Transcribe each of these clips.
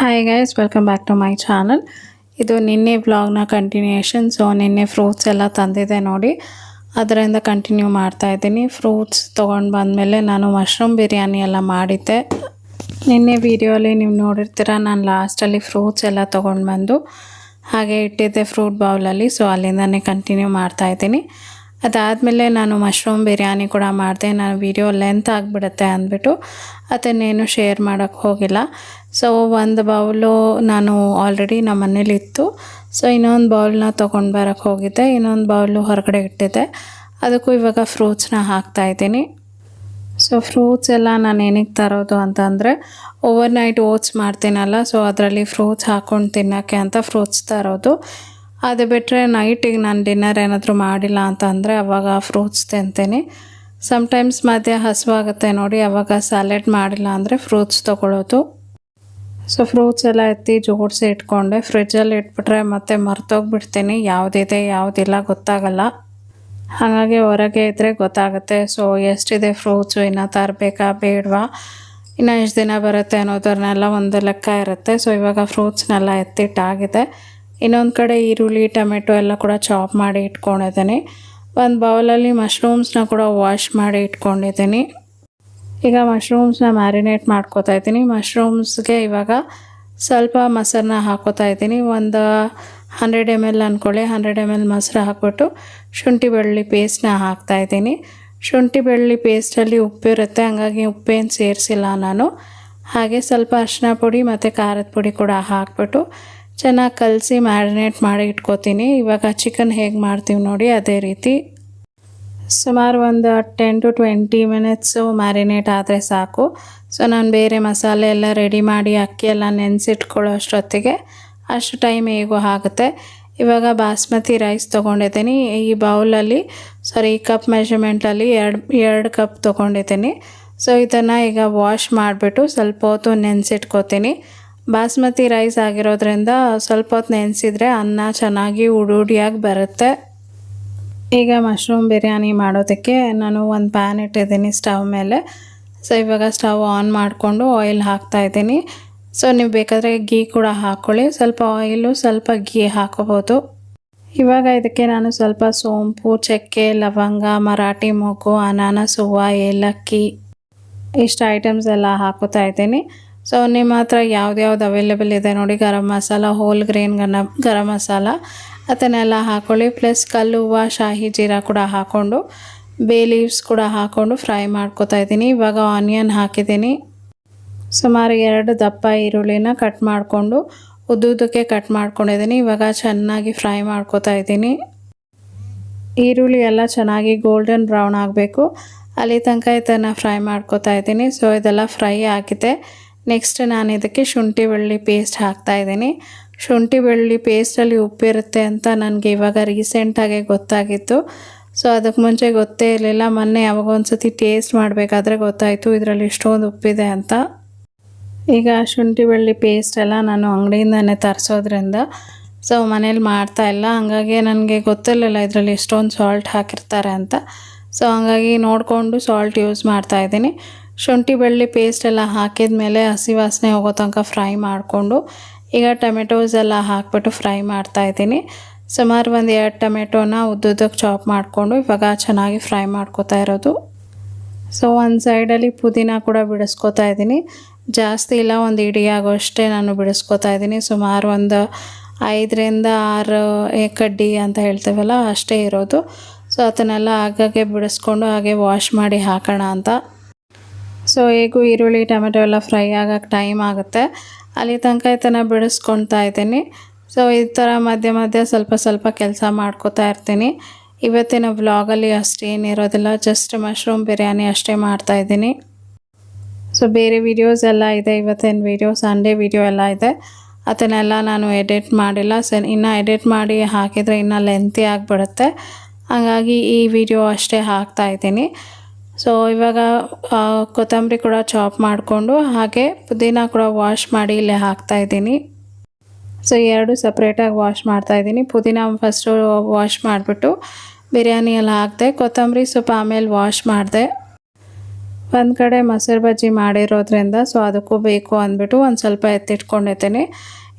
Hi guys welcome back to my channel ಇದು ನಿನ್ನೆ ವ್ಲಾಗ್ನ ಕಂಟಿನ್ಯೂಯೇಷನ್ ಸೊ ನಿನ್ನೆ ಫ್ರೂಟ್ಸ್ ಎಲ್ಲ ತಂದಿದೆ ನೋಡಿ. ಅದರಿಂದ ಕಂಟಿನ್ಯೂ ಮಾಡ್ತಾ ಇದ್ದೀನಿ. ಫ್ರೂಟ್ಸ್ ತೊಗೊಂಡು ಬಂದಮೇಲೆ ನಾನು ಮಶ್ರೂಮ್ ಬಿರಿಯಾನಿ ಎಲ್ಲ ಮಾಡಿದ್ದೆ. ನಿನ್ನೆ ವಿಡಿಯೋಲಿ ನೀವು ನೋಡಿರ್ತೀರ, ನಾನು ಲಾಸ್ಟಲ್ಲಿ ಫ್ರೂಟ್ಸ್ ಎಲ್ಲ ತೊಗೊಂಡು ಬಂದು ಹಾಗೆ ಇಟ್ಟಿದ್ದೆ ಫ್ರೂಟ್ ಬೌಲಲ್ಲಿ ಸೊ ಅಲ್ಲಿಂದನೇ ಕಂಟಿನ್ಯೂ ಮಾಡ್ತಾ ಇದ್ದೀನಿ. ಅದಾದಮೇಲೆ ನಾನು ಮಶ್ರೂಮ್ ಬಿರಿಯಾನಿ ಕೂಡ ಮಾಡಿದೆ. ನಾನು ವಿಡಿಯೋ ಲೆಂತ್ ಆಗಿಬಿಡುತ್ತೆ ಅಂದ್ಬಿಟ್ಟು, ಅದನ್ನೇನು ಶೇರ್ ಮಾಡೋಕ್ಕೆ ಹೋಗಿಲ್ಲ. ಸೊ ಒಂದು ಬೌಲು ನಾನು ಆಲ್ರೆಡಿ ನಮ್ಮ ಮನೇಲಿ ಇತ್ತು. ಸೊ ಇನ್ನೊಂದು ಬೌಲ್ನ ತೊಗೊಂಡು ಬರೋಕ್ಕೆ ಹೋಗಿದ್ದೆ. ಇನ್ನೊಂದು ಬೌಲು ಹೊರಗಡೆ ಇಟ್ಟಿದ್ದೆ. ಅದಕ್ಕೂ ಇವಾಗ ಫ್ರೂಟ್ಸ್ನ ಹಾಕ್ತಾ ಇದ್ದೀನಿ. ಸೊ ಫ್ರೂಟ್ಸ್ ಎಲ್ಲ ನಾನು ಏನಕ್ಕೆ ತರೋದು ಅಂತಂದರೆ ಓವರ್ ನೈಟ್ ಓಟ್ಸ್ ಮಾಡ್ತೀನಲ್ಲ ಸೊ ಅದರಲ್ಲಿ ಫ್ರೂಟ್ಸ್ ಹಾಕ್ಕೊಂಡು ತಿನ್ನೋಕ್ಕೆ ಅಂತ ಫ್ರೂಟ್ಸ್ ತರೋದು. ಅದು ಬಿಟ್ಟರೆ ನೈಟಿಗೆ ನಾನು ಡಿನ್ನರ್ ಏನಾದರೂ ಮಾಡಿಲ್ಲ ಅಂತ ಅಂದರೆ ಅವಾಗ ಫ್ರೂಟ್ಸ್ ತಿಂತೀನಿ. ಸಮಟೈಮ್ಸ್ ಮಧ್ಯೆ ಹಸುವಾಗುತ್ತೆ ನೋಡಿ, ಅವಾಗ ಸ್ಯಾಲೆಡ್ ಮಾಡಿಲ್ಲ ಅಂದರೆ ಫ್ರೂಟ್ಸ್ ತೊಗೊಳ್ಳೋದು ಸೊ ಫ್ರೂಟ್ಸ್ ಎಲ್ಲ ಎತ್ತಿ ಜೋಡಿಸಿ ಇಟ್ಕೊಂಡೆ. ಫ್ರಿಜ್ಜಲ್ಲಿ ಇಟ್ಬಿಟ್ರೆ ಮತ್ತೆ ಮರ್ತೋಗ್ಬಿಡ್ತೀನಿ. ಯಾವುದಿದೆ, ಯಾವುದಿಲ್ಲ ಗೊತ್ತಾಗಲ್ಲ. ಹಾಗಾಗಿ ಹೊರಗೆ ಇದ್ದರೆ ಗೊತ್ತಾಗುತ್ತೆ. ಸೊ ಎಷ್ಟಿದೆ ಫ್ರೂಟ್ಸು ಇನ್ನು ತರಬೇಕಾ, ಬೇಡವಾ? ಇನ್ನು ಎಷ್ಟು ದಿನ ಬರುತ್ತೆ ಅನ್ನೋದ್ರನ್ನೆಲ್ಲ ಒಂದು ಲೆಕ್ಕ ಇರುತ್ತೆ. ಸೊ ಇವಾಗ ಫ್ರೂಟ್ಸ್ನೆಲ್ಲ ಎತ್ತಿಟ್ಟಾಗಿದೆ. ಇನ್ನೊಂದು ಕಡೆ ಈರುಳ್ಳಿ, ಟೊಮೆಟೊ ಎಲ್ಲ ಕೂಡ ಚಾಪ್ ಮಾಡಿ ಇಟ್ಕೊಂಡಿದ್ದೀನಿ. ಒಂದು ಬೌಲಲ್ಲಿ ಮಶ್ರೂಮ್ಸ್ನ ಕೂಡ ವಾಶ್ ಮಾಡಿ ಇಟ್ಕೊಂಡಿದ್ದೀನಿ. ಈಗ ಮಶ್ರೂಮ್ಸ್ನ ಮ್ಯಾರಿನೇಟ್ ಮಾಡ್ಕೋತಾ ಇದ್ದೀನಿ. ಮಶ್ರೂಮ್ಸ್ಗೆ ಇವಾಗ ಸ್ವಲ್ಪ ಮೊಸರನ್ನ ಹಾಕೋತಾ ಇದ್ದೀನಿ. ಒಂದು ಹಂಡ್ರೆಡ್ ಎಂ ಎಲ್ ಅಂದ್ಕೊಳ್ಳಿ ಹಂಡ್ರೆಡ್ ಎಂ ಎಲ್ ಮೊಸರು ಹಾಕ್ಬಿಟ್ಟು ಶುಂಠಿ ಬೆಳ್ಳುಳ್ಳಿ ಪೇಸ್ಟ್ನ ಹಾಕ್ತಾಯಿದ್ದೀನಿ ಶುಂಠಿ ಬೆಳ್ಳುಳ್ಳಿ ಪೇಸ್ಟಲ್ಲಿ ಉಪ್ಪಿರುತ್ತೆ ಹಂಗಾಗಿ ಉಪ್ಪೇನು ಸೇರಿಸಿಲ್ಲ ನಾನು. ಹಾಗೆ ಸ್ವಲ್ಪ ಅರಿಶಿನ ಪುಡಿ ಮತ್ತು ಖಾರದ ಪುಡಿ ಕೂಡ ಹಾಕ್ಬಿಟ್ಟು ಚೆನ್ನಾಗಿ ಕಲಸಿ ಮ್ಯಾರಿನೇಟ್ ಮಾಡಿ ಇಟ್ಕೋತೀನಿ. ಇವಾಗ ಚಿಕನ್ ಹೇಗೆ ಮಾಡ್ತೀವಿ ನೋಡಿ, ಅದೇ ರೀತಿ ಸುಮಾರು ಒಂದು ten to twenty minutes marinate ಆದರೆ ಸಾಕು. ಸೊ ನಾನು ಬೇರೆ ಮಸಾಲೆ ಎಲ್ಲ ರೆಡಿ ಮಾಡಿ ಅಕ್ಕಿ ಎಲ್ಲ ನೆನೆಸಿಟ್ಕೊಳ್ಳೋ ಅಷ್ಟೊತ್ತಿಗೆ ಅಷ್ಟು ಟೈಮ್ ಹೇಗೋ ಆಗುತ್ತೆ. ಇವಾಗ ಬಾಸ್ಮತಿ ರೈಸ್ ತೊಗೊಂಡಿದ್ದೀನಿ. ಈ ಬೌಲಲ್ಲಿ ಸಾರಿ ಈ ಕಪ್ ಮೆಷರ್ಮೆಂಟಲ್ಲಿ ಎರಡು ಎರಡು ಕಪ್ ತೊಗೊಂಡಿದ್ದೀನಿ. ಸೊ ಇದನ್ನು ಈಗ ವಾಶ್ ಮಾಡಿಬಿಟ್ಟು ಸ್ವಲ್ಪ ಹೊತ್ತು ನೆನೆಸಿಟ್ಕೋತೀನಿ. ಬಾಸ್ಮತಿ ರೈಸ್ ಆಗಿರೋದ್ರಿಂದ ಸ್ವಲ್ಪ ಹೊತ್ತು ನೆನೆಸಿದ್ರೆ ಅನ್ನ ಚೆನ್ನಾಗಿ ಉಡುಡಿಯಾಗಿ ಬರುತ್ತೆ. ಈಗ ಮಶ್ರೂಮ್ ಬಿರಿಯಾನಿ ಮಾಡೋದಕ್ಕೆ ನಾನು ಒಂದು ಪ್ಯಾನ್ ಇಟ್ಟಿದ್ದೀನಿ ಸ್ಟವ್ ಮೇಲೆ. ಸೊ ಇವಾಗ ಸ್ಟವ್ ಆನ್ ಮಾಡಿಕೊಂಡು ಆಯಿಲ್ ಹಾಕ್ತಾ ಇದ್ದೀನಿ. ಸೊ ನೀವು ಬೇಕಾದರೆ ಗೀ ಕೂಡ ಹಾಕ್ಕೊಳ್ಳಿ ಸ್ವಲ್ಪ ಆಯಿಲು ಸ್ವಲ್ಪ ಗೀ ಹಾಕೋಬೋದು. ಇವಾಗ ಇದಕ್ಕೆ ನಾನು ಸ್ವಲ್ಪ ಸೋಂಪು, ಚಕ್ಕೆ, ಲವಂಗ, ಮರಾಠಿ ಮೊಗ್ಗು ಅನಾನಸ್, ಹೂವು, ಏಲಕ್ಕಿ ಇಷ್ಟು ಐಟಮ್ಸ್ ಎಲ್ಲ ಹಾಕೋತಾ ಇದ್ದೀನಿ. ಸೊ ನಿಮ್ಮ ಹತ್ರ ಯಾವ್ದು ಯಾವ್ದು ಅವೈಲೇಬಲ್ ಇದೆ ನೋಡಿ. Garam masala whole grain garam masala. ಅದನ್ನೆಲ್ಲ ಹಾಕ್ಕೊಳ್ಳಿ ಪ್ಲಸ್ ಕಲ್ಲು ಹೂವು ಶಾಹಿ ಜೀರಾ ಕೂಡ ಹಾಕ್ಕೊಂಡು ಬೇ ಲೀವ್ಸ್ ಕೂಡ ಹಾಕ್ಕೊಂಡು ಫ್ರೈ ಮಾಡ್ಕೊತಾ ಇದ್ದೀನಿ. ಇವಾಗ ಆನಿಯನ್ ಹಾಕಿದ್ದೀನಿ. ಸುಮಾರು ಎರಡು ದಪ್ಪ ಈರುಳ್ಳಿನ ಕಟ್ ಮಾಡಿಕೊಂಡು ಉದ್ದುದಕ್ಕೆ ಕಟ್ ಮಾಡ್ಕೊಂಡಿದ್ದೀನಿ. ಇವಾಗ ಚೆನ್ನಾಗಿ ಫ್ರೈ ಮಾಡ್ಕೋತಾ ಇದ್ದೀನಿ. ಈರುಳ್ಳಿ ಎಲ್ಲ ಚೆನ್ನಾಗಿ ಗೋಲ್ಡನ್ ಬ್ರೌನ್ ಆಗಬೇಕು. ಅಲ್ಲಿ ತನಕ ಇದನ್ನು ಫ್ರೈ ಮಾಡ್ಕೊತಾ ಇದ್ದೀನಿ. ಸೊ ಇದೆಲ್ಲ ಫ್ರೈ ಆಗಿದೆ. ನೆಕ್ಸ್ಟ್ ನಾನು ಇದಕ್ಕೆ ಶುಂಠಿ ಬೆಳ್ಳಿ ಪೇಸ್ಟ್ ಹಾಕ್ತಾ ಇದ್ದೀನಿ. ಶುಂಠಿ ಬೆಳ್ಳುಳ್ಳಿ ಪೇಸ್ಟಲ್ಲಿ ಉಪ್ಪಿರುತ್ತೆ ಅಂತ ನನಗೆ ಇವಾಗ ರೀಸೆಂಟಾಗೆ ಗೊತ್ತಾಗಿತ್ತು. ಸೊ ಅದಕ್ಕೆ ಮುಂಚೆ ಗೊತ್ತೇ ಇರಲಿಲ್ಲ. ಮೊನ್ನೆ ಯಾವಾಗ ಒಂದು ಸತಿ ಟೇಸ್ಟ್ ಮಾಡಬೇಕಾದ್ರೆ ಗೊತ್ತಾಯಿತು ಇದರಲ್ಲಿ ಇಷ್ಟೊಂದು ಉಪ್ಪಿದೆ ಅಂತ. ಈಗ ಶುಂಠಿ ಬೆಳ್ಳಿ ಪೇಸ್ಟ್ ಎಲ್ಲ ನಾನು ಅಂಗಡಿಯಿಂದನೇ ತರಿಸೋದ್ರಿಂದ. ಸೊ ಮನೇಲಿ ಮಾಡ್ತಾ ಇಲ್ಲ. ಹಂಗಾಗಿ ನನಗೆ ಗೊತ್ತಿರಲಿಲ್ಲ ಇದರಲ್ಲಿ ಇಷ್ಟೊಂದು ಸಾಲ್ಟ್ ಹಾಕಿರ್ತಾರೆ ಅಂತ. ಸೊ ಹಂಗಾಗಿ ನೋಡಿಕೊಂಡು ಸಾಲ್ಟ್ ಯೂಸ್ ಮಾಡ್ತಾ ಇದ್ದೀನಿ. ಶುಂಠಿ ಬೆಳ್ಳಿ ಪೇಸ್ಟ್ ಎಲ್ಲ ಹಾಕಿದ ಮೇಲೆ ಹಸಿ ವಾಸನೆ ಹೋಗೋ ತನಕ ಫ್ರೈ ಮಾಡಿಕೊಂಡು, ಈಗ ಟೊಮೆಟೋಸ್ ಎಲ್ಲ ಹಾಕ್ಬಿಟ್ಟು ಫ್ರೈ ಮಾಡ್ತಾ ಇದ್ದೀನಿ. ಸುಮಾರು ಒಂದು ಎರಡು ಟೊಮೆಟೋನ ಉದ್ದುದ್ದಕ್ಕೆ ಚಾಪ್ ಮಾಡಿಕೊಂಡು, ಇವಾಗ ಚೆನ್ನಾಗಿ ಫ್ರೈ ಮಾಡ್ಕೋತಾ ಇರೋದು. ಸೊ ಒಂದು ಸೈಡಲ್ಲಿ ಪುದೀನ ಕೂಡ ಬಿಡಿಸ್ಕೋತಾ ಇದ್ದೀನಿ. ಜಾಸ್ತಿ ಇಲ್ಲ, ಒಂದು ಇಡೀ ಆಗೋಷ್ಟೇ ನಾನು ಬಿಡಿಸ್ಕೋತಾ ಇದ್ದೀನಿ. ಸುಮಾರು ಒಂದು ಐದರಿಂದ ಆರು ಕಡ್ಡಿ ಅಂತ ಹೇಳ್ತೇವಲ್ಲ, ಅಷ್ಟೇ ಇರೋದು. ಸೊ ಅದನ್ನೆಲ್ಲ ಆಗಾಗೆ ಬಿಡಿಸ್ಕೊಂಡು, ಹಾಗೆ ವಾಶ್ ಮಾಡಿ ಹಾಕೋಣ ಅಂತ. ಸೊ ಹೇಗೂ ಈರುಳ್ಳಿ, ಟೊಮೆಟೊ ಎಲ್ಲ ಫ್ರೈ ಆಗೋಕ್ಕೆ ಟೈಮ್ ಆಗುತ್ತೆ. ಅಲ್ಲಿ ತನಕ ಇದನ್ನು ಬಿಡಿಸ್ಕೊಳ್ತಾ ಇದ್ದೀನಿ. ಸೊ ಈ ಥರ ಮಧ್ಯೆ ಮಧ್ಯೆ ಸ್ವಲ್ಪ ಸ್ವಲ್ಪ ಕೆಲಸ ಮಾಡ್ಕೋತಾ ಇರ್ತೀನಿ. ಇವತ್ತಿನ ವ್ಲಾಗಲ್ಲಿ ಅಷ್ಟೇನಿರೋದಿಲ್ಲ ಜಸ್ಟ್ ಮಶ್ರೂಮ್ ಬಿರಿಯಾನಿ ಅಷ್ಟೇ ಮಾಡ್ತಾಯಿದ್ದೀನಿ ಸೊ ಬೇರೆ ವೀಡಿಯೋಸ್ ಎಲ್ಲ ಇದೆ, ಇವತ್ತಿನ ವೀಡಿಯೋ ಸಂಡೇ ವೀಡಿಯೋ ಎಲ್ಲ ಇದೆ. ಅದನ್ನೆಲ್ಲ ನಾನು ಎಡಿಟ್ ಮಾಡಿಲ್ಲ. ಸೊ ಇನ್ನೂ ಎಡಿಟ್ ಮಾಡಿ ಹಾಕಿದರೆ ಇನ್ನೂ ಲೆಂತಿ ಆಗಿಬಿಡುತ್ತೆ. ಹಾಗಾಗಿ ಈ ವಿಡಿಯೋ ಅಷ್ಟೇ ಹಾಕ್ತಾ ಇದ್ದೀನಿ. ಸೊ ಇವಾಗ ಕೊತ್ತಂಬರಿ ಕೂಡ ಚಾಪ್ ಮಾಡಿಕೊಂಡು, ಹಾಗೆ ಪುದೀನ ಕೂಡ ವಾಶ್ ಮಾಡಿ ಇಲ್ಲಿ ಹಾಕ್ತಾ ಇದ್ದೀನಿ. ಸೊ ಎರಡು ಸಪ್ರೇಟಾಗಿ ವಾಶ್ ಮಾಡ್ತಾ ಇದ್ದೀನಿ. ಪುದೀನ ಫಸ್ಟು ವಾಶ್ ಮಾಡಿಬಿಟ್ಟು ಬಿರಿಯಾನಿಯಲ್ಲಿ ಹಾಕಿದೆ, ಕೊತ್ತಂಬರಿ ಸ್ವಲ್ಪ ಆಮೇಲೆ ವಾಶ್ ಮಾಡಿದೆ. ಒಂದು ಕಡೆ ಮೊಸರು ಬಜ್ಜಿ ಮಾಡಿರೋದ್ರಿಂದ ಸೊ ಅದಕ್ಕೂ ಬೇಕು ಅಂದ್ಬಿಟ್ಟು ಒಂದು ಸ್ವಲ್ಪ ಎತ್ತಿಟ್ಕೊಂಡಿರ್ತೀನಿ.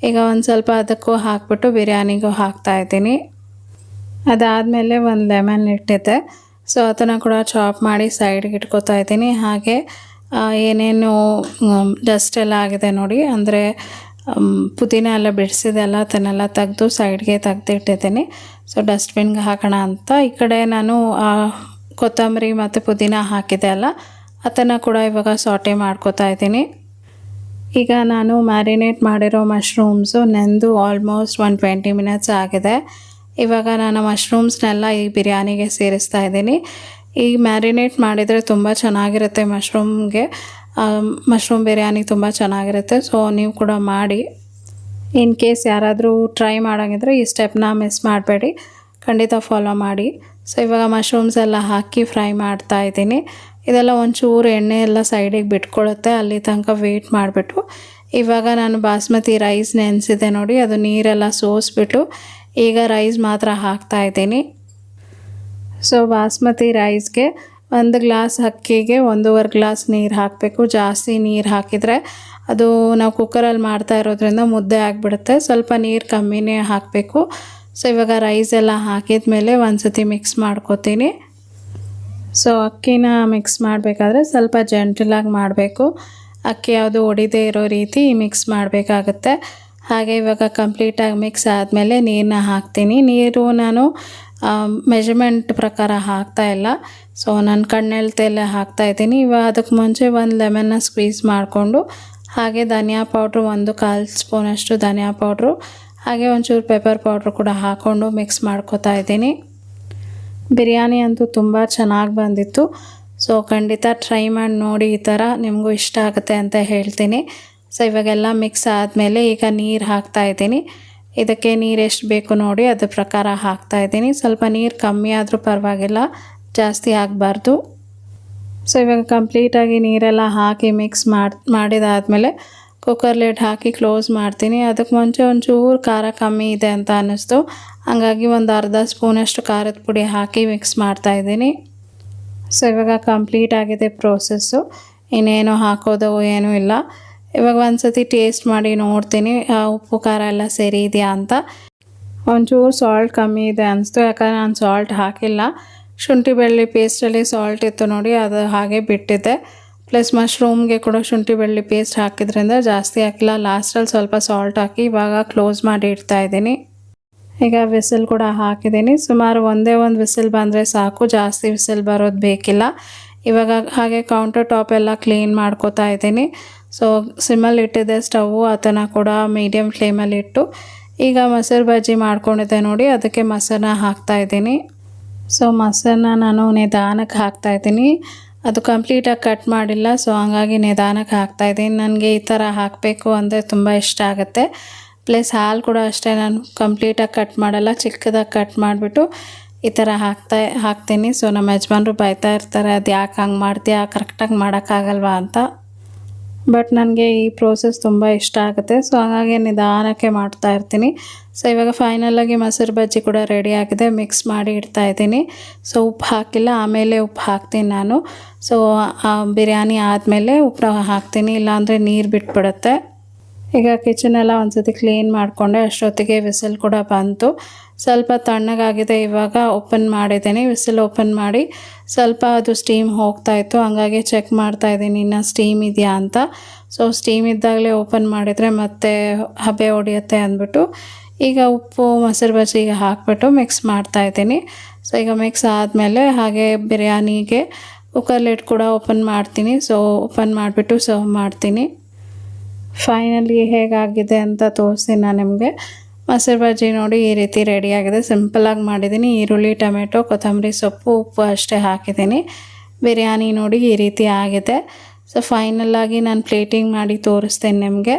ಈಗ ಒಂದು ಸ್ವಲ್ಪ ಅದಕ್ಕೂ ಹಾಕ್ಬಿಟ್ಟು ಬಿರಿಯಾನಿಗೂ ಹಾಕ್ತಾ ಇದ್ದೀನಿ. ಅದಾದಮೇಲೆ ಒಂದು ಲೆಮನ್ ಇಟ್ಟಿದ್ದೆ. ಸೊ ಅದನ್ನು ಕೂಡ ಚಾಪ್ ಮಾಡಿ ಸೈಡ್ಗೆ ಇಟ್ಕೋತಾ ಇದ್ದೀನಿ. ಹಾಗೆ ಏನೇನು ಡಸ್ಟ್ ಎಲ್ಲ ಆಗಿದೆ ನೋಡಿ. ಅಂದರೆ ಪುದೀನ ಎಲ್ಲ ಬಿಡಿಸಿದೆಲ್ಲ ಅದನ್ನೆಲ್ಲ ತೆಗೆದು ಸೈಡ್ಗೆ ತೆಗೆದಿಟ್ಟಿದ್ದೀನಿ. ಸೊ ಡಸ್ಟ್ಬಿನ್ಗೆ ಹಾಕೋಣ ಅಂತ. ಈ ಕಡೆ ನಾನು ಕೊತ್ತಂಬರಿ ಮತ್ತು ಪುದೀನ ಹಾಕಿದೆ ಅಲ್ಲ, ಅದನ್ನು ಕೂಡ ಇವಾಗ ಸಾಟೆ ಮಾಡ್ಕೋತಾ ಇದ್ದೀನಿ. ಈಗ ನಾನು ಮ್ಯಾರಿನೇಟ್ ಮಾಡಿರೋ ಮಶ್ರೂಮ್ಸು ನೆಂದು ಆಲ್ಮೋಸ್ಟ್ ಒನ್ ಟ್ವೆಂಟಿ ಮಿನಿಟ್ಸ್ ಆಗಿದೆ. ಇವಾಗ ನಾನು ಮಶ್ರೂಮ್ಸ್ನೆಲ್ಲ ಈ ಬಿರಿಯಾನಿಗೆ ಸೇರಿಸ್ತಾ ಇದ್ದೀನಿ. ಈ ಮ್ಯಾರಿನೇಟ್ ಮಾಡಿದರೆ ತುಂಬ ಚೆನ್ನಾಗಿರುತ್ತೆ ಮಶ್ರೂಮ್ಗೆ ಮಶ್ರೂಮ್ ಬಿರಿಯಾನಿ ತುಂಬ ಚೆನ್ನಾಗಿರುತ್ತೆ. ಸೊ ನೀವು ಕೂಡ ಮಾಡಿ. ಇನ್ ಕೇಸ್ ಯಾರಾದರೂ ಟ್ರೈ ಮಾಡೋಂಗಿದ್ರೆ ಈ ಸ್ಟೆಪ್ನ ಮಿಸ್ ಮಾಡಬೇಡಿ. ಖಂಡಿತ ಫಾಲೋ ಮಾಡಿ. ಸೊ ಇವಾಗ ಮಶ್ರೂಮ್ಸ್ ಎಲ್ಲ ಹಾಕಿ ಫ್ರೈ ಮಾಡ್ತಾ ಇದ್ದೀನಿ. ಇದೆಲ್ಲ ಒಂಚೂರು ಎಣ್ಣೆ ಎಲ್ಲ ಸೈಡಿಗೆ ಬಿಟ್ಕೊಳ್ಳುತ್ತೆ. ಅಲ್ಲಿ ತನಕ ವೆಯ್ಟ್ ಮಾಡಿಬಿಟ್ಟು. ಇವಾಗ ನಾನು ಬಾಸ್ಮತಿ ರೈಸ್ ನೆನೆಸಿದೆ ನೋಡಿ. ಅದು ನೀರೆಲ್ಲ ಸೋಸ್ಬಿಟ್ಟು ಈಗ ರೈಸ್ ಮಾತ್ರ ಹಾಕ್ತಾ ಇದ್ದೀನಿ. ಸೊ ಬಾಸ್ಮತಿ ರೈಸ್ಗೆ ಒಂದು ಗ್ಲಾಸ್ ಅಕ್ಕಿಗೆ ಒಂದೂವರೆ ಗ್ಲಾಸ್ ನೀರು ಹಾಕಬೇಕು. ಜಾಸ್ತಿ ನೀರು ಹಾಕಿದರೆ ಅದು ನಾವು ಕುಕ್ಕರಲ್ಲಿ ಮಾಡ್ತಾ ಇರೋದ್ರಿಂದ ಮುದ್ದೆ ಆಗಿಬಿಡುತ್ತೆ. ಸ್ವಲ್ಪ ನೀರು ಕಮ್ಮಿನೇ ಹಾಕಬೇಕು. ಸೊ ಇವಾಗ ರೈಸ್ ಎಲ್ಲ ಹಾಕಿದ ಮೇಲೆ ಒಂದು ಸತಿ ಮಿಕ್ಸ್ ಮಾಡ್ಕೊತೀನಿ. ಸೊ ಅಕ್ಕಿನ ಮಿಕ್ಸ್ ಮಾಡಬೇಕಾದ್ರೆ ಸ್ವಲ್ಪ ಜೆಂಟಲಾಗಿ ಮಾಡಬೇಕು. ಅಕ್ಕಿ ಯಾವುದು ಒಡಿದೇ ಇರೋ ರೀತಿ ಮಿಕ್ಸ್ ಮಾಡಬೇಕಾಗತ್ತೆ. ಹಾಗೆ ಇವಾಗ ಕಂಪ್ಲೀಟಾಗಿ ಮಿಕ್ಸ್ ಆದಮೇಲೆ ನೀರನ್ನ ಹಾಕ್ತೀನಿ. ನೀರು ನಾನು ಮೆಜರ್ಮೆಂಟ್ ಪ್ರಕಾರ ಹಾಕ್ತಾ ಇಲ್ಲ. ಸೊ ನಾನು ಕಣ್ಣೆಳ್ತೆಲ್ಲ ಹಾಕ್ತಾ ಇದ್ದೀನಿ. ಇವಾಗ ಅದಕ್ಕೆ ಮುಂಚೆ ಒಂದು ಲೆಮನ್ನ ಸ್ಕ್ವೀಸ್ ಮಾಡಿಕೊಂಡು, ಹಾಗೆ ಧನಿಯಾ ಪೌಡ್ರು ಒಂದು ಕಾಲು ಸ್ಪೂನಷ್ಟು ಧನಿಯಾ ಪೌಡ್ರು ಹಾಗೆ ಒಂಚೂರು ಪೆಪ್ಪರ್ ಪೌಡ್ರು ಕೂಡ ಹಾಕ್ಕೊಂಡು ಮಿಕ್ಸ್ ಮಾಡ್ಕೋತಾ ಇದ್ದೀನಿ. ಬಿರಿಯಾನಿ ಅಂತೂ ತುಂಬ ಚೆನ್ನಾಗಿ ಬಂದಿತ್ತು. ಸೊ ಖಂಡಿತ ಟ್ರೈ ಮಾಡಿ ನೋಡಿ ಈ ಥರ ನಿಮಗೂ ಇಷ್ಟ ಆಗುತ್ತೆ ಅಂತ ಹೇಳ್ತೀನಿ. ಸೊ ಇವಾಗೆಲ್ಲ ಮಿಕ್ಸ್ ಆದಮೇಲೆ ಈಗ ನೀರು ಹಾಕ್ತಾ ಇದ್ದೀನಿ. ಇದಕ್ಕೆ ನೀರು ಎಷ್ಟು ಬೇಕು ನೋಡಿ ಅದ್ರ ಪ್ರಕಾರ ಹಾಕ್ತಾ ಇದ್ದೀನಿ. ಸ್ವಲ್ಪ ನೀರು ಕಮ್ಮಿ ಆದರೂ ಪರವಾಗಿಲ್ಲ, ಜಾಸ್ತಿ ಆಗಬಾರ್ದು. ಸೊ ಇವಾಗ ಕಂಪ್ಲೀಟಾಗಿ ನೀರೆಲ್ಲ ಹಾಕಿ ಮಿಕ್ಸ್ ಮಾಡಿ, ಮಾಡಿದಾದಮೇಲೆ ಕುಕ್ಕರ್ ಲೇಟ್ ಹಾಕಿ ಕ್ಲೋಸ್ ಮಾಡ್ತೀನಿ. ಅದಕ್ಕೆ ಮುಂಚೆ ಒಂಚೂರು ಖಾರ ಕಮ್ಮಿ ಇದೆ ಅಂತ ಅನ್ನಿಸ್ತು. ಹಂಗಾಗಿ ಒಂದು ಅರ್ಧ ಸ್ಪೂನಷ್ಟು ಖಾರದ ಪುಡಿ ಹಾಕಿ ಮಿಕ್ಸ್ ಮಾಡ್ತಾ ಇದ್ದೀನಿ. ಸೊ ಇವಾಗ ಕಂಪ್ಲೀಟ್ ಆಗಿದೆ ಪ್ರೋಸೆಸ್ಸು ಇನ್ನೇನು ಹಾಕೋದು ಏನೂ ಇಲ್ಲ. ಇವಾಗ ಒಂದು ಸತಿ ಟೇಸ್ಟ್ ಮಾಡಿ ನೋಡ್ತೀನಿ ಉಪ್ಪು ಖಾರ ಎಲ್ಲ ಸರಿ ಇದೆಯಾ ಅಂತ. ಒಂಚೂರು ಸಾಲ್ಟ್ ಕಮ್ಮಿ ಇದೆ ಅನಿಸ್ತು, ಯಾಕಂದರೆ ನಾನು ಸಾಲ್ಟ್ ಹಾಕಿಲ್ಲ. ಶುಂಠಿ ಬೆಳ್ಳಿ ಪೇಸ್ಟಲ್ಲಿ ಸಾಲ್ಟ್ ಇತ್ತು ನೋಡಿ, ಅದು ಹಾಗೆ ಬಿಟ್ಟಿದ್ದೆ. ಪ್ಲಸ್ ಮಶ್ರೂಮ್ಗೆ ಕೂಡ ಶುಂಠಿ ಬೆಳ್ಳಿ ಪೇಸ್ಟ್ ಹಾಕಿದ್ರಿಂದ ಜಾಸ್ತಿ ಹಾಕಿಲ್ಲ. ಲಾಸ್ಟಲ್ಲಿ ಸ್ವಲ್ಪ ಸಾಲ್ಟ್ ಹಾಕಿ ಇವಾಗ ಕ್ಲೋಸ್ ಮಾಡಿ ಇಡ್ತಾ ಇದ್ದೀನಿ. ಈಗ ವಿಸಿಲ್ ಕೂಡ ಹಾಕಿದ್ದೀನಿ. ಸುಮಾರು ಒಂದೇ ಒಂದು ವಿಸಿಲ್ ಬಂದರೆ ಸಾಕು, ಜಾಸ್ತಿ ವಿಸಿಲ್ ಬರೋದು ಬೇಕಿಲ್ಲ. ಇವಾಗ ಹಾಗೆ ಕೌಂಟರ್ ಟಾಪ್ ಎಲ್ಲ ಕ್ಲೀನ್ ಮಾಡ್ಕೋತಾ ಇದ್ದೀನಿ. ಸೊ ಸಿಮ್ಮಲ್ಲಿ ಇಟ್ಟಿದ್ದೆ ಸ್ಟವ್ವು ಅದನ್ನು ಕೂಡ ಮೀಡಿಯಮ್ ಫ್ಲೇಮಲ್ಲಿ ಇಟ್ಟು, ಈಗ ಮೊಸರು ಬಜ್ಜಿ ಮಾಡ್ಕೊಂಡಿದ್ದೆ ನೋಡಿ, ಅದಕ್ಕೆ ಮೊಸರನ್ನ ಹಾಕ್ತಾ ಇದ್ದೀನಿ. ಸೊ ಮೊಸರನ್ನ ನಾನು ನಿಧಾನಕ್ಕೆ ಹಾಕ್ತಾ ಇದ್ದೀನಿ. ಅದು ಕಂಪ್ಲೀಟಾಗಿ ಕಟ್ ಮಾಡಿಲ್ಲ ಸೊ ಹಂಗಾಗಿ ನಿಧಾನಕ್ಕೆ ಹಾಕ್ತಾ ಇದ್ದೀನಿ. ನನಗೆ ಈ ಥರ ಹಾಕಬೇಕು ಅಂದರೆ ತುಂಬ ಇಷ್ಟ ಆಗುತ್ತೆ. ಪ್ಲಸ್ ಹಾಲು ಕೂಡ ಅಷ್ಟೇ, ನಾನು ಕಂಪ್ಲೀಟಾಗಿ ಕಟ್ ಮಾಡಲ್ಲ, ಚಿಕ್ಕದಾಗಿ ಕಟ್ ಮಾಡಿಬಿಟ್ಟು ಈ ಥರ ಹಾಕ್ತಾ, ಹಾಕ್ತೀನಿ. ಸೊ ನಮ್ಮ ಯಜಮಾನರು ಬೈತಾ ಇರ್ತಾರೆ ಅದು ಯಾಕೆ ಹಂಗೆ ಮಾಡ್ತೀಯಾ ಕರೆಕ್ಟಾಗಿ ಮಾಡೋಕ್ಕಾಗಲ್ವಾ ಅಂತ. ಬಟ್ ನನಗೆ ಈ ಪ್ರೋಸೆಸ್ ತುಂಬ ಇಷ್ಟ ಆಗುತ್ತೆ. ಸೊ ಹಾಗಾಗಿ ನಿಧಾನಕ್ಕೆ ಮಾಡ್ತಾ ಇರ್ತೀನಿ. ಸೊ ಇವಾಗ ಫೈನಲಾಗಿ ಮೊಸರು ಬಜ್ಜಿ ಕೂಡ ರೆಡಿ ಆಗಿದೆ. ಮಿಕ್ಸ್ ಮಾಡಿ ಇಡ್ತಾ ಇದ್ದೀನಿ. ಸೊ ಉಪ್ಪು ಹಾಕಿಲ್ಲ. ಆಮೇಲೆ ಉಪ್ಪು ಹಾಕ್ತೀನಿ ನಾನು. ಸೊ ಬಿರಿಯಾನಿ ಆದಮೇಲೆ ಉಪ್ಪು ಹಾಕ್ತೀನಿ. ಇಲ್ಲಾಂದರೆ ನೀರು ಬಿಟ್ಬಿಡುತ್ತೆ. ಈಗ ಕಿಚನ್ ಎಲ್ಲ ಒಂದ್ಸತಿ ಕ್ಲೀನ್ ಮಾಡಿಕೊಂಡೆ. ಅಷ್ಟೊತ್ತಿಗೆ ವಿಸಿಲ್ ಕೂಡ ಬಂತು. ಸ್ವಲ್ಪ ತಣ್ಣಗಾಗಿದೆ ಇವಾಗ ಓಪನ್ ಮಾಡಿದ್ದೀನಿ. ವಿಸಿಲ್ ಓಪನ್ ಮಾಡಿ ಸ್ವಲ್ಪ ಅದು ಸ್ಟೀಮ್ ಹೋಗ್ತಾ ಇತ್ತು. ಹಂಗಾಗಿ ಚೆಕ್ ಮಾಡ್ತಾ ಇದ್ದೀನಿ. ಇನ್ನು ಸ್ಟೀಮ್ ಇದೆಯಾ ಅಂತ. ಸೊ ಸ್ಟೀಮ್ ಇದ್ದಾಗಲೇ ಓಪನ್ ಮಾಡಿದರೆ ಮತ್ತೆ ಹಬೆ ಹೊಡೆಯುತ್ತೆ ಅಂದ್ಬಿಟ್ಟು ಈಗ ಉಪ್ಪು, ಮೊಸರು ಬಜ್ಜಿಗೆ ಹಾಕ್ಬಿಟ್ಟು ಮಿಕ್ಸ್ ಮಾಡ್ತಾ ಇದ್ದೀನಿ. ಸೊ ಈಗ ಮಿಕ್ಸ್ ಆದಮೇಲೆ ಹಾಗೆ ಬಿರಿಯಾನಿಗೆ ಕುಕ್ಕರ್ ಲಿಡ್ ಕೂಡ ಓಪನ್ ಮಾಡ್ತೀನಿ. ಸೊ ಓಪನ್ ಮಾಡಿಬಿಟ್ಟು ಸರ್ವ್ ಮಾಡ್ತೀನಿ. ಫೈನಲಿ ಹೇಗಾಗಿದೆ ಅಂತ ತೋರಿಸ್ತೀನಿ ನಾನು ನಿಮಗೆ. ಮೊಸರು ಬಜ್ಜಿ ನೋಡಿ ಈ ರೀತಿ ರೆಡಿಯಾಗಿದೆ ಸಿಂಪಲಾಗಿ ಮಾಡಿದ್ದೀನಿ. ಈರುಳ್ಳಿ, ಟೊಮೆಟೊ, ಕೊತ್ತಂಬರಿ ಸೊಪ್ಪು, ಉಪ್ಪು ಅಷ್ಟೇ ಹಾಕಿದ್ದೀನಿ. ಬಿರಿಯಾನಿ ನೋಡಿ ಈ ರೀತಿ ಆಗಿದೆ. ಸೊ ಫೈನಲಾಗಿ ನಾನು ಪ್ಲೇಟಿಂಗ್ ಮಾಡಿ ತೋರಿಸ್ತೇನೆ ನಿಮಗೆ.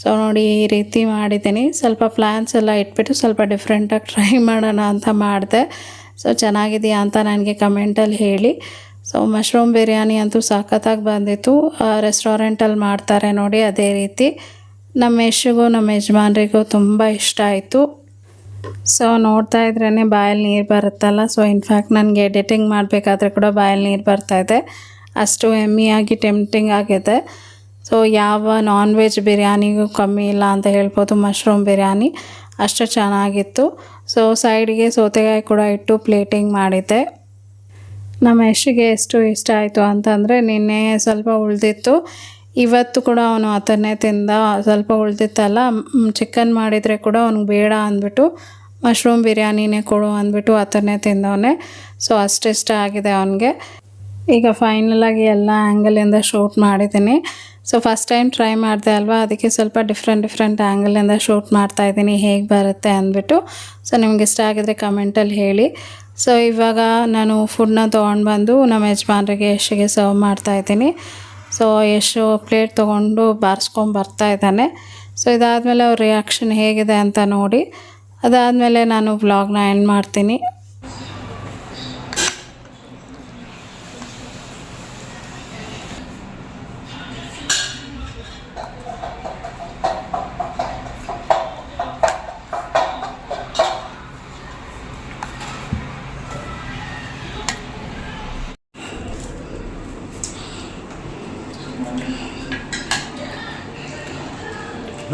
ಸೊ ನೋಡಿ ಈ ರೀತಿ ಮಾಡಿದ್ದೀನಿ. ಸ್ವಲ್ಪ ಪ್ಲ್ಯಾನ್ಸ್ ಎಲ್ಲ ಇಟ್ಬಿಟ್ಟು ಸ್ವಲ್ಪ ಡಿಫ್ರೆಂಟಾಗಿ ಟ್ರೈ ಮಾಡೋಣ ಅಂತ ಮಾಡಿದೆ. ಸೊ ಚೆನ್ನಾಗಿದೆಯಾ ಅಂತ ನನಗೆ ಕಮೆಂಟಲ್ಲಿ ಹೇಳಿ. ಸೊ ಮಶ್ರೂಮ್ ಬಿರಿಯಾನಿ ಅಂತೂ ಸಖತ್ತಾಗಿ ಬಂದಿತ್ತು. ರೆಸ್ಟೋರೆಂಟಲ್ಲಿ ಮಾಡ್ತಾರೆ ನೋಡಿ ಅದೇ ರೀತಿ. ನಮ್ಮ ಯಶಿಗೂ, ನಮ್ಮ ಯಜಮಾನ್ರಿಗೂ ತುಂಬ ಇಷ್ಟ ಆಯಿತು. ಸೊ ನೋಡ್ತಾ ಇದ್ರೇ ಬಾಯಲ್ಲಿ ನೀರು ಬರುತ್ತಲ್ಲ ಸೊ ಇನ್ಫ್ಯಾಕ್ಟ್ ನನಗೆ ಎಡಿಟಿಂಗ್ ಮಾಡಬೇಕಾದ್ರೆ ಕೂಡ ಬಾಯಲ್ಲಿ ನೀರು ಬರ್ತಾ ಇದೆ. ಅಷ್ಟು ಎಮ್ಮಿಯಾಗಿ ಟೆಂಪ್ಟಿಂಗ್ ಆಗಿದೆ. ಸೊ ಯಾವ ನಾನ್ ವೆಜ್ ಬಿರಿಯಾನಿಗೂ ಕಮ್ಮಿ ಇಲ್ಲ ಅಂತ ಹೇಳ್ಬೋದು ಮಶ್ರೂಮ್ ಬಿರಿಯಾನಿ. ಅಷ್ಟು ಚೆನ್ನಾಗಿತ್ತು. ಸೊ ಸೈಡ್ಗೆ ಸೌತೆಕಾಯಿ ಕೂಡ ಇಟ್ಟು ಪ್ಲೇಟಿಂಗ್ ಮಾಡಿದ್ದೆ. ನಮ್ಮ ಯಶಿಗೆ ಎಷ್ಟು ಇಷ್ಟ ಆಯಿತು ಅಂತಂದರೆ, ನಿನ್ನೆ ಸ್ವಲ್ಪ ಉಳಿದಿತ್ತು. ಇವತ್ತು ಕೂಡ ಅವನು ಆ ಥರನೇ ತಿಂದ, ಸ್ವಲ್ಪ ಉಳಿದಿತ್ತಲ್ಲ ಚಿಕನ್ ಮಾಡಿದರೆ ಕೂಡ ಅವ್ನಿಗೆ ಬೇಡ ಅಂದ್ಬಿಟ್ಟು ಮಶ್ರೂಮ್ ಬಿರಿಯಾನಿನೇ ಕೊಡು ಅಂದ್ಬಿಟ್ಟು ಆ ಥರನೇ ತಿಂದವನೆ ಸೊ ಅಷ್ಟಿಷ್ಟ ಆಗಿದೆ ಅವನಿಗೆ. ಈಗ ಫೈನಲಾಗಿ ಎಲ್ಲ ಆ್ಯಂಗಲಿಂದ ಶೂಟ್ ಮಾಡಿದ್ದೀನಿ. ಸೊ ಫಸ್ಟ್ ಟೈಮ್ ಟ್ರೈ ಮಾಡಿದೆ ಅಲ್ವಾ? ಅದಕ್ಕೆ ಸ್ವಲ್ಪ ಡಿಫ್ರೆಂಟ್ ಡಿಫ್ರೆಂಟ್ ಆ್ಯಂಗಲಿಂದ ಶೂಟ್ ಮಾಡ್ತಾ ಇದ್ದೀನಿ, ಹೇಗೆ ಬರುತ್ತೆ ಅಂದ್ಬಿಟ್ಟು. ಸೊ ನಿಮ್ಗೆ ಇಷ್ಟ ಆಗಿದ್ರೆ ಕಮೆಂಟಲ್ಲಿ ಹೇಳಿ. ಸೊ ಇವಾಗ ನಾನು ಫುಡ್ನ ತೊಗೊಂಡು ಬಂದು ನಮ್ಮ ಯಜಮಾನ್ರಿಗೆ ಎಷ್ಟಿಗೆ ಸರ್ವ್ ಮಾಡ್ತಾ ಇದ್ದೀನಿ. ಸೊ ಯಶು ಪ್ಲೇಟ್ ತೊಗೊಂಡು ಬಾರಿಸ್ಕೊಂಡು ಬರ್ತಾ ಇದ್ದಾನೆ. ಸೊ ಇದಾದಮೇಲೆ ಅವ್ರ ರಿಯಾಕ್ಷನ್ ಹೇಗಿದೆ ಅಂತ ನೋಡಿ. ಅದಾದಮೇಲೆ ನಾನು ವ್ಲಾಗ್ನ ಎಂಡ್ ಮಾಡ್ತೀನಿ.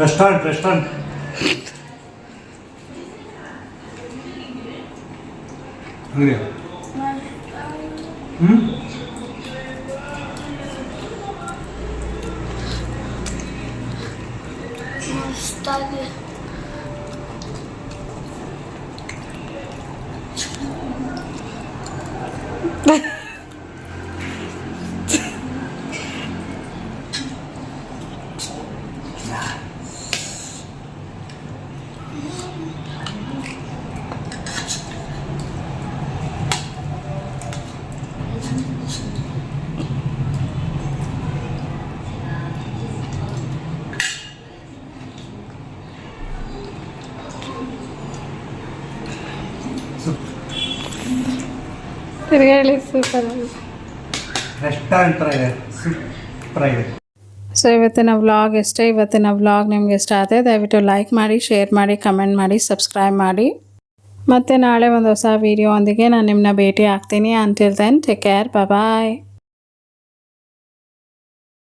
ರೆಸ್ಟೋರೆಂಟ್ ರೆಸ್ಟೋರೆಂಟ್ ಅಂಗಡಿ ಹ್ಞೂ ಮಸ್ತಾಗಿ ತಿರುಗೇಳಿ ಸೂಪರ್ ರೆಸ್ಟೋರೆಂಟ್ ಇದೆ ಸೂಪರ್ ಸೊ ಇವತ್ತಿನ ವ್ಲಾಗ್ ಎಷ್ಟೇ ಇವತ್ತಿನ ವ್ಲಾಗ್ ನಿಮ್ಗೆ ಇಷ್ಟ ಆದರೆ ದಯವಿಟ್ಟು ಲೈಕ್ ಮಾಡಿ ಶೇರ್ ಮಾಡಿ ಕಮೆಂಟ್ ಮಾಡಿ ಸಬ್ಸ್ಕ್ರೈಬ್ ಮಾಡಿ. ಮತ್ತು ನಾಳೆ ಒಂದು ಹೊಸ ವಿಡಿಯೋ ಒಂದಿಗೆ ನಾನು ನಿಮ್ಮನ್ನ ಭೇಟಿ ಆಗ್ತೀನಿ until then take care bye